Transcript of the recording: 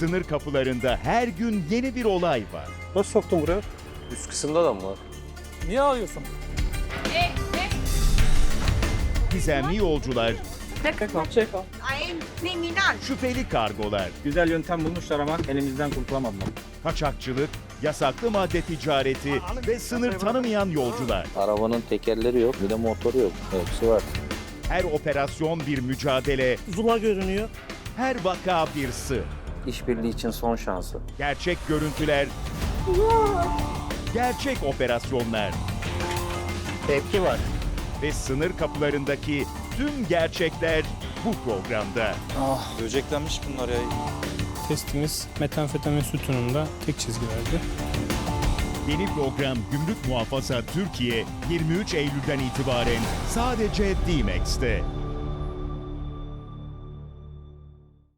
Sınır kapılarında her gün yeni bir olay var. Nasıl soktun buraya? Üst kısımda da mı var? Niye ağlıyorsun? Gizemli yolcular, Çek al, çek al. Ay kriminal. şüpheli kargolar, Güzel yöntem bulmuşlar ama elimizden kurtulamadılar. kaçakçılık, yasaklı madde ticareti ve sınır tanımayan yolcular. Arabanın tekerleri yok, bir de motoru yok. Hepsi var. Her operasyon bir mücadele, Zula görünüyor. her vaka bir sır. İşbirliği için son şansı. Gerçek görüntüler, gerçek operasyonlar Tepki var. ve sınır kapılarındaki tüm gerçekler bu programda. Böceklenmiş bunlar ya. Testimiz metamfetamin sütununda tek çizgilerde. Yeni program Gümrük Muhafaza Türkiye 23 Eylül'den itibaren sadece D-Max'te.